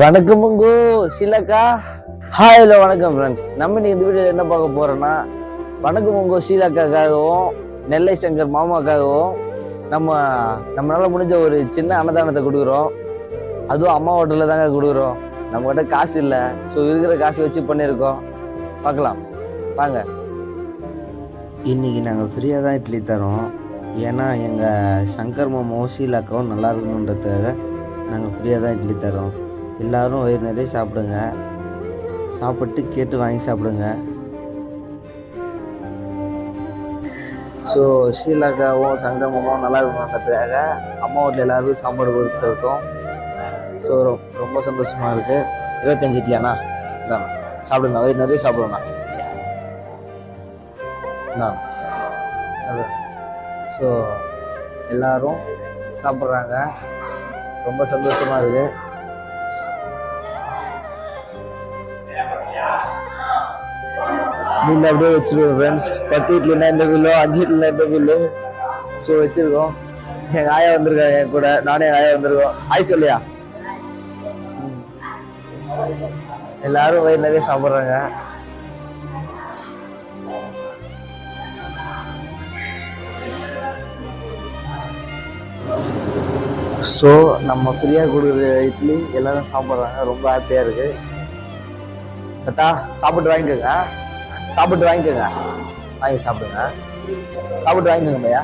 வணக்கம் முங்கு ஷீலாக்கா. ஹாய் ஹலோ வணக்கம் ஃப்ரெண்ட்ஸ் நம்ம இன்னைக்கு இந்த வீடியோவில் என்ன பார்க்க போறோம்னா வணக்கம் முங்கு ஷீலாக்காக்காகவும் நெல்லை சங்கர் மாமாக்காகவும் நம்ம நம்மளால முடிஞ்ச ஒரு சின்ன அன்னதானத்தை கொடுக்குறோம். அதுவும் அம்மா ஹோட்டலில் தாங்க கொடுக்குறோம். நம்மகிட்ட காசு இல்லை. ஸோ இருக்கிற காசு வச்சு பண்ணியிருக்கோம். பார்க்கலாம். வாங்க. இன்றைக்கி நாங்கள் ஃப்ரீயாக தான் இட்லி தரோம். ஏன்னா எங்கள் சங்கர் மாமாவும் ஷீலாக்காவும் நல்லா இருக்கணுன்றதுக்காக நாங்கள் ஃப்ரீயாக தான் இட்லி தரோம் எல்லோரும் வயிறு நிறைய சாப்பிடுங்க. சாப்பிட்டு கேட்டு வாங்கி சாப்பிடுங்க. ஸோ ஷீலாக்காவும் சங்கமமும் நல்லா இருக்கணுன்றதுக்காக அம்மா வீட்டில் எல்லாருக்கும் சாப்பாடு கொடுத்துருக்கோம் ஸோ ரொம்ப சந்தோஷமாக இருக்குது இருபத்தஞ்சு இட்லியாண்ணா இந்தாண்ணா சாப்பிடுங்க. வயிறு நிறைய சாப்பிடுங்கண்ணா இந்தாண்ணா அது. ஸோ எல்லாரும் சாப்பிட்றாங்க. ரொம்ப சந்தோஷமாக இருக்குது. மீன் அப்படியே வச்சிருக்கோம் ஃப்ரெண்ட்ஸ் பத்து இட்லினா இந்த வீலோ அஞ்சு இட்லினா இந்த வீலோ ஸோ வச்சுருக்கோம். எங்கள் ஆயா வந்திருக்காங்க என் கூட. நானே என் ஆயா வந்திருக்கோம். ஆய் சொல்லியா? ம். எல்லாரும் வயிறு நிறைய சாப்பிட்றாங்க. ஸோ நம்ம ஃப்ரீயாக கொடுக்குற இட்லி எல்லாரும் சாப்பிட்றாங்க. ரொம்ப ஹாப்பியாக இருக்கு. கட்டா சாப்பிட்டு வாங்கிக்கோங்க. சாப்பிட்டு வாங்கிக்கோங்க. வாங்கி சாப்பிடுங்க. சாப்பிட்டு வாங்கிக்கோங்க பையா.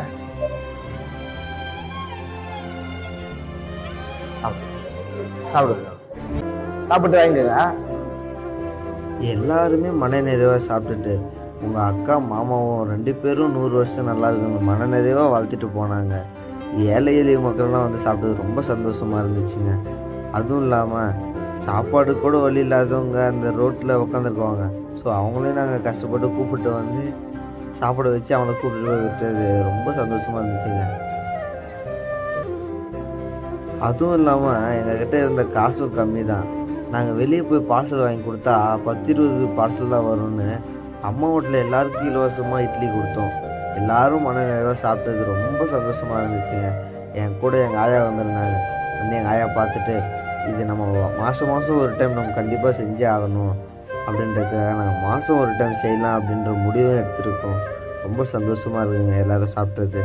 சாப்பிடு. சாப்பிடுங்க சாப்பிட்டு வாங்கிக்கோங்க. எல்லாருமே மன நிறைவாக சாப்பிட்டுட்டு உங்கள் அக்கா மாமாவும் ரெண்டு பேரும் நூறு வருஷம் நல்லா இருக்குங்க மன நிறைவாக வளர்த்துட்டு போனாங்க. ஏழை எளிய மக்கள்லாம் வந்து சாப்பிட்டது ரொம்ப சந்தோஷமாக இருந்துச்சுங்க. அதுவும் இல்லாமல் சாப்பாடு கூட வழி இல்லாதவங்க அந்த ரோட்டில் உட்காந்துருக்குவாங்க ஸோ அவங்களையும் நாங்கள் கஷ்டப்பட்டு கூப்பிட்டு வந்து சாப்பிட வச்சு அவங்கள கூப்பிட்டு போய் விட்டது ரொம்ப சந்தோஷமாக இருந்துச்சுங்க. அதுவும் இல்லாமல் எங்ககிட்ட இருந்த காசும் கம்மி தான் நாங்கள் வெளியே போய் பார்சல் வாங்கி கொடுத்தா பத்து இருபது பார்சல் தான் வரும்னு அம்மா வீட்டில் எல்லாருக்கும் இலவசமாக இட்லி கொடுத்தோம். எல்லாரும் மனநிறைவாக சாப்பிட்டது ரொம்ப சந்தோஷமாக இருந்துச்சுங்க. என் கூட எங்கள் ஆயா வந்திருந்தாங்க. வந்து எங்கள் ஆயா பார்த்துட்டு இது நம்ம மாதம் மாதம் ஒரு டைம் நம்ம கண்டிப்பாக செஞ்சே ஆகணும். அப்படின்றதுக்காக நாங்கள் மாதம் ஒரு டைம் செய்யலாம் அப்படின்ற முடிவும் எடுத்திருக்கோம். ரொம்ப சந்தோஷமாக இருக்குங்க எல்லாரும் சாப்பிட்டது.